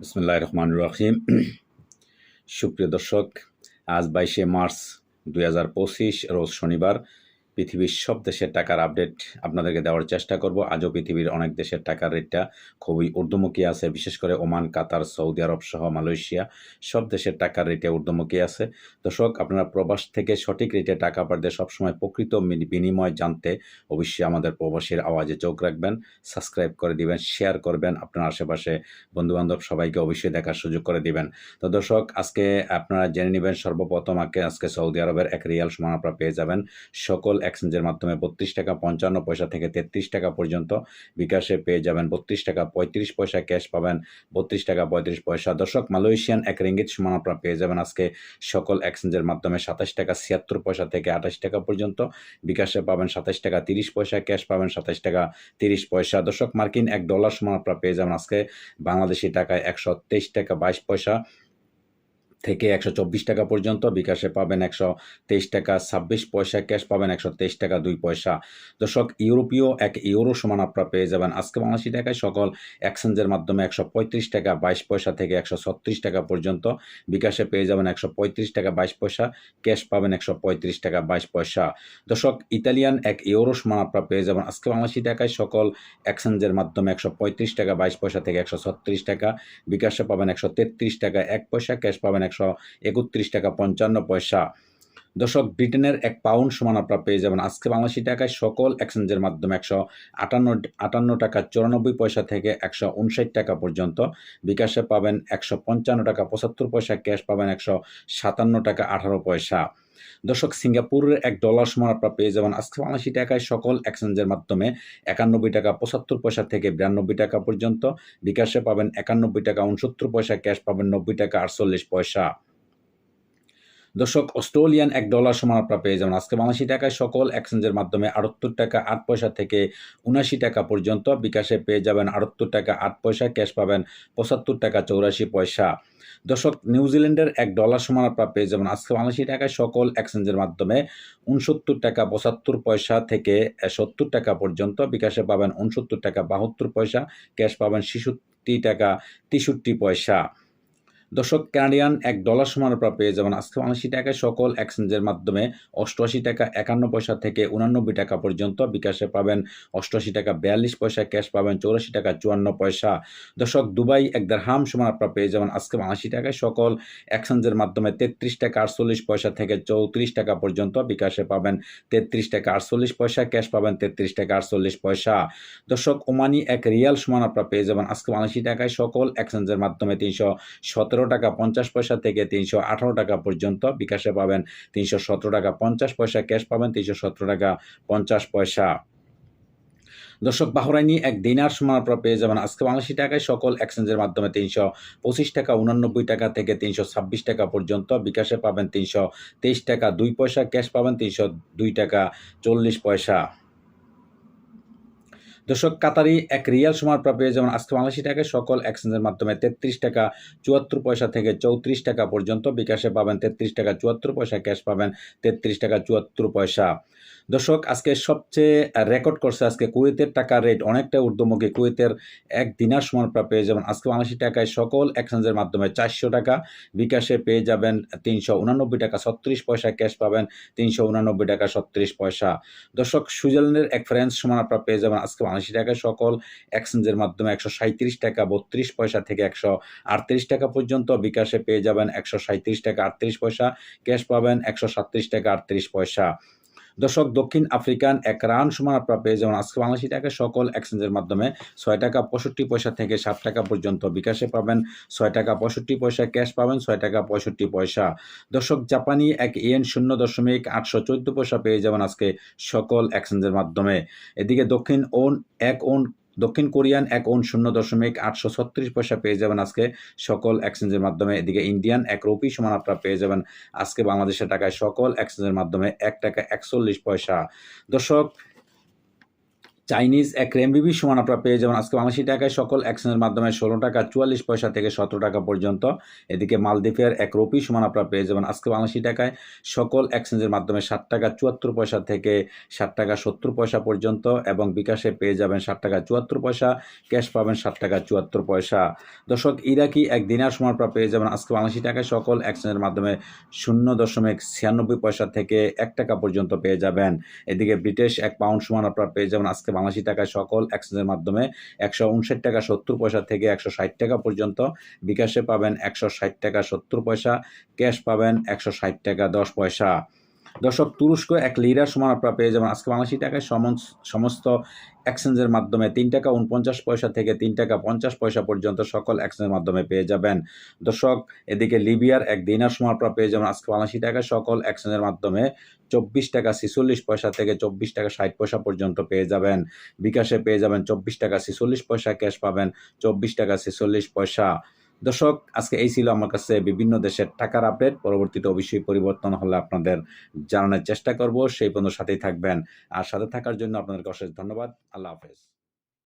বিসমুল্লাহ রহমান রাহিম। সুপ্রিয় দর্শক আজ বাইশে মার্চ দুই হাজার পঁচিশ রোজ শনিবার। পৃথিবীর সব দেশের টাকার আপডেট আপনাদেরকে দেওয়ার চেষ্টা করব। আজও পৃথিবীর অনেক দেশের টাকার রেটটা খুবই ঊর্ধ্বমুখী আছে। বিশেষ করে ওমান, কাতার, সৌদি আরব সহ মালয়েশিয়া সব দেশের টাকার রেটে ঊর্ধ্বমুখী আছে। দর্শক, আপনারা প্রবাস থেকে সঠিক রেটে টাকা পাঠাতে সবসময় প্রকৃত বিনিময় জানতে অবশ্যই আমাদের প্রবাসীর আওয়াজে চোখ রাখবেন সাবস্ক্রাইব করে দিবেন শেয়ার করবেন। আপনার আশেপাশে বন্ধুবান্ধব সবাইকে অবশ্যই দেখার সুযোগ করে দিবেন। তো দর্শক, আজকে আপনারা জেনে নেবেন সর্বপ্রথম আজকে আজকে সৌদি আরবের এক রিয়াল সমান আপনারা পেয়ে যাবেন। সকল এক্সচেঞ্জের মাধ্যমে বত্রিশ টাকা পঞ্চান্ন পয়সা থেকে তেত্রিশ টাকা পর্যন্ত বিকাশে পেয়ে যাবেন। বত্রিশ টাকা পঁয়ত্রিশ পয়সা ক্যাশ পাবেন। বত্রিশ টাকা পঁয়ত্রিশ পয়সা। দর্শক, মালয়েশিয়ান এক রিঙ্গিত সমান আপনারা পেয়ে যাবেন আজকে। সকল এক্সচেঞ্জের মাধ্যমে সাতাশ টাকা ছিয়াত্তর পয়সা থেকে আঠাশ টাকা পর্যন্ত বিকাশে পাবেন। সাতাশ টাকা তিরিশ পয়সা ক্যাশ পাবেন। সাতাশ টাকা তিরিশ পয়সা। দর্শক, মার্কিন এক ডলার সমান আপনারা পেয়ে যাবেন আজকে। বাংলাদেশি টাকায় একশো তেইশ টাকা বাইশ পয়সা। থেকে একশো চব্বিশ টাকা পর্যন্ত। বিকাশে পাবেন একশো তেইশ টাকা, ছাব্বিশ পয়সা, ক্যাশ পাবেন একশো তেইশ টাকা, দুই পয়সা। দর্শক, ইউরোপীয় এক ইউরো সমান আপনারা পেয়ে যাবেন। আজকে বাংলাদেশি টাকায় সকল এক্সচেঞ্জের মাধ্যমে একশো পঁয়ত্রিশ টাকা, বাইশ পয়সা থেকে একশো ছত্রিশ টাকা পর্যন্ত। বিকাশে পেয়ে যাবেন একশো পঁয়ত্রিশ টাকা, বাইশ পয়সা। ক্যাশ পাবেন একশো পঁয়ত্রিশ টাকা, বাইশ পয়সা। দর্শক, ইতালিয়ান এক ইউরো সমান আপনারা পেয়ে যাবেন। আজকে বাংলাদেশি টাকায় সকল এক্সচেঞ্জের মাধ্যমে একশো পঁয়ত্রিশ টাকা, বাইশ পয়সা থেকে একশো ছত্রিশ টাকা। বিকাশে পাবেন একশো তেত্রিশ টাকা, এক পয়সা। ক্যাশ পাবেন একশো একত্রিশ টাকা পঞ্চান্ন পয়সা। দর্শক, ব্রিটেনের এক পাউন্ড সমান আপনারা পেয়ে যাবেন। আজকে বাংলাদেশি টাকায় সকল এক্সচেঞ্জের মাধ্যমে একশো আটান্ন আটান্ন টাকা চুরানব্বই পয়সা থেকে একশো উনষাট টাকা পর্যন্ত। বিকাশে পাবেন একশো পঞ্চান্ন টাকা পঁচাত্তর পয়সা, ক্যাশ পাবেন একশো সাতান্ন টাকা আঠারো পয়সা। দর্শক, সিঙ্গাপুরের এক ডলার সমান আপনারা পেয়ে যাবেন। আজকে বাংলাদেশি টাকায় সকল এক্সচেঞ্জের মাধ্যমে একানব্বই টাকা পঁচাত্তর পয়সা থেকে বিরানব্বই টাকা পর্যন্ত। বিকাশে পাবেন একানব্বই টাকা উনসত্তর পয়সা, ক্যাশ পাবেন নব্বই টাকা আটচল্লিশ পয়সা। দর্শক, অস্ট্রেলিয়ান এক ডলার সমান আপনারা পেয়ে যাবেন। আজকে বাংলাদেশি টাকায় সকল এক্সচেঞ্জের মাধ্যমে আটাত্তর টাকা, আট পয়সা থেকে উনাশি টাকা পর্যন্ত বিকাশে পেয়ে যাবেন। আটাত্তর টাকা, আট পয়সা, ক্যাশ পাবেন পঁচাত্তর টাকা, চৌরাশি পয়সা। দর্শক নিউজিল্যান্ডের এক ডলার সমান আপনারা পেয়ে যাবেন। আজকে বাংলাদেশি টাকায় সকল এক্সচেঞ্জের মাধ্যমে উনসত্তর টাকা, পঁচাত্তর পয়সা থেকে সত্তর টাকা পর্যন্ত বিকাশে পাবেন। উনসত্তর টাকা, বাহাত্তর পয়সা, ক্যাশ পাবেন ছেষট্টি টাকা, তেষট্টি পয়সা। দর্শক কানাডিয়ান এক ডলার সমান আপনারা পেয়ে যাবেন। আজকে বাংলাদেশি টাকায় সকল এক্সচেঞ্জের মাধ্যমে অষ্টআশি টাকা একান্ন পয়সা থেকে উনানব্বই টাকা পর্যন্ত বিকাশে পাবেন। অষ্টআশি টাকা বিয়াল্লিশ পয়সা ক্যাশ পাবেন, চৌরাশি টাকা চুয়ান্ন পয়সা। দর্শক, দুবাই এক হাম সমান আপনারা পেয়ে যাবেন। আজকে বাংলাদেশি টাকায় সকল এক্সচেঞ্জের মাধ্যমে তেত্রিশ টাকা আটচল্লিশ পয়সা থেকে চৌত্রিশ টাকা পর্যন্ত বিকাশে পাবেন। তেত্রিশ টাকা আটচল্লিশ পয়সা, ক্যাশ পাবেন তেত্রিশ টাকা আটচল্লিশ পয়সা। দর্শক, ওমানি এক রিয়াল সমান আপনারা পেয়ে যাবেন। আজকে বাংলাদেশি টাকায় সকল এক্সচেঞ্জের মাধ্যমে তিনশো সতেরো টাকা পঞ্চাশ পয়সা থেকে তিনশো আঠারো টাকা পর্যন্ত বিকাশে পাবেন। তিনশো সতেরো টাকা পঞ্চাশ পয়সা, ক্যাশ পাবেন তিনশো সতেরো টাকা পঞ্চাশ পয়সা। দর্শক, বাহরাইনি এক দিনার সমান আপনারা পেয়ে যাবেন। আজকে বাংলাদেশি টাকায় সকল এক্সচেঞ্জের মাধ্যমে তিনশো পঁচিশ টাকা, উনানব্বই টাকা থেকে তিনশো ছাব্বিশ টাকা পর্যন্ত বিকাশে পাবেন তিনশো তেইশ টাকা, দুই পয়সা, ক্যাশ পাবেন তিনশো দুই টাকা চল্লিশ পয়সা। দর্শক, কাতারি এক রিয়াল সমান আপনারা পেয়ে যাবেন আজকে বাংলাদেশি টাকায় সকল এক্সচেঞ্জের মাধ্যমে তেত্রিশ টাকা চুয়াত্তর পয়সা থেকে চৌত্রিশ টাকা পর্যন্ত বিকাশে পাবেন তেত্রিশ টাকা চুয়াত্তর পয়সা, ক্যাশ পাবেন তেত্রিশ টাকা চুয়াত্তর পয়সা। দর্শক, আজকে সবচেয়ে রেকর্ড করছে আজকে কুয়েতের টাকার রেট অনেকটা ঊর্ধ্বমুখী। কুয়েতের এক দিনার সমান আপনারা পেয়ে যাবেন আজকে বাংলাদেশি টাকায় সকল এক্সচেঞ্জের মাধ্যমে চারশো টাকা, বিকাশে পেয়ে যাবেন তিনশো উনানব্বই টাকা ছত্রিশ পয়সা, ক্যাশ পাবেন তিনশো উনানব্বই টাকা ছত্রিশ পয়সা। দর্শক, সুইজারল্যান্ডের এক ফ্রেন্স সমান আপনারা পেয়ে যাবেন আজকে বাংলাদেশি টাকা সকল এক্সচেঞ্জের মাধ্যমে একশো টাকা, বত্রিশ পয়সা থেকে একশো আটত্রিশ টাকা পর্যন্ত বিকাশে পেয়ে যাবেন একশো টাকা, আটত্রিশ পয়সা ক্যাশ পাবেন একশো সাতত্রিশ টাকা, আটত্রিশ পয়সা। দর্শক, দক্ষিণ আফ্রিকান এক রান সমান আপনারা পেয়ে যাবেন আজকে বাংলাদেশি টাকা সকল এক্সচেঞ্জের মাধ্যমে ছয় টাকা পঁয়ষট্টি পয়সা থেকে সাত টাকা পর্যন্ত বিকাশে পাবেন। ছয় টাকা পঁয়ষট্টি পয়সা ক্যাশ পাবেন, ছয় টাকা পঁয়ষট্টি পয়সা। দর্শক, জাপানি এক ইয়েন শূন্য দশমিক আটশো চোদ্দ পয়সা পেয়ে যাবেন আজকে সকল এক্সচেঞ্জের মাধ্যমে। এদিকে দক্ষিণ ওন, এক ওন দক্ষিণ কোরিয়ান এক ওন শূন্য দশমিক আটশো ছত্রিশ পয়সা পেয়ে যাবেন আজকে সকল এক্সচেঞ্জের মাধ্যমে। এদিকে ইন্ডিয়ান এক রুপি সমান আপনারা পেয়ে যাবেন আজকে বাংলাদেশের টাকায় সকল এক্সচেঞ্জের মাধ্যমে এক টাকা একচল্লিশ পয়সা। দর্শক চাইনিজ এক রেমবিবি সমান আপনারা পেয়ে যাবেন। আজকে বাংলাদেশি টাকায় সকল এক্সচেঞ্জের মাধ্যমে ষোলো টাকা, চুয়াল্লিশ পয়সা থেকে সতেরো টাকা পর্যন্ত। এদিকে মালদ্বীপের এক রুপি সমান আপনারা পেয়ে যাবেন। আজকে বাংলাদেশি টাকায় সকল এক্সচেঞ্জের মাধ্যমে ষাট টাকা, চুয়াত্তর পয়সা থেকে ষাট টাকা, সত্তর পয়সা পর্যন্ত এবং বিকাশে পেয়ে যাবেন ষাট টাকা, চুয়াত্তর পয়সা। ক্যাশ পাবেন ষাট টাকা, চুয়াত্তর পয়সা। দর্শক, ইরাকি এক দিনার সমান আপনারা পেয়ে যাবেন। আজকে বাংলাদেশি টাকায় সকল এক্সচেঞ্জের মাধ্যমে শূন্য দশমিক ছিয়ানব্বই পয়সা থেকে এক টাকা পর্যন্ত পেয়ে যাবেন। এদিকে ব্রিটিশ এক পাউন্ড সমান আপনারা পেয়ে যাবেন। আজকে বাংলাদেশি টাকায় সকল এক্সচেঞ্জের মাধ্যমে একশো উনষাট টাকা সত্তর পয়সা থেকে একশো ষাট টাকা পর্যন্ত। বিকাশে পাবেন একশো ষাট টাকা সত্তর পয়সা, ক্যাশ পাবেন একশো ষাট টাকা দশ পয়সা। দর্শক, তুরস্ক এক লিরার সমান আপনারা পেয়ে যাবেন। আজকে বাংলাদেশি টাকায় সমস- সমস্ত এক্সচেঞ্জের মাধ্যমে তিন টাকা উনপঞ্চাশ পয়সা থেকে তিন টাকা পঞ্চাশ পয়সা পর্যন্ত সকল এক্সচেঞ্জের মাধ্যমে পেয়ে যাবেন। দর্শক, এদিকে লিবিয়ার এক দিনার সময় আপনারা পেয়ে যাবেন। আজকে বাংলাদেশি টাকায় সকল এক্সচেঞ্জের মাধ্যমে চব্বিশ টাকা ছিচল্লিশ পয়সা থেকে চব্বিশ টাকা ষাট পয়সা পর্যন্ত পেয়ে যাবেন। বিকাশে পেয়ে যাবেন চব্বিশ টাকা ছিচল্লিশ পয়সা, ক্যাশ পাবেন চব্বিশ টাকা ছিচল্লিশ পয়সা। দর্শক, আজকে এই ছিল আমার কাছে বিভিন্ন দেশের টাকার আপডেট পরবর্তীতে অবশ্যই পরিবর্তন হলে আপনাদের জানানোর চেষ্টা করব। সেই পর্যন্ত সাথেই থাকবেন। আর সাথে থাকার জন্য আপনাদেরকে অশেষ ধন্যবাদ। আল্লাহ হাফেজ।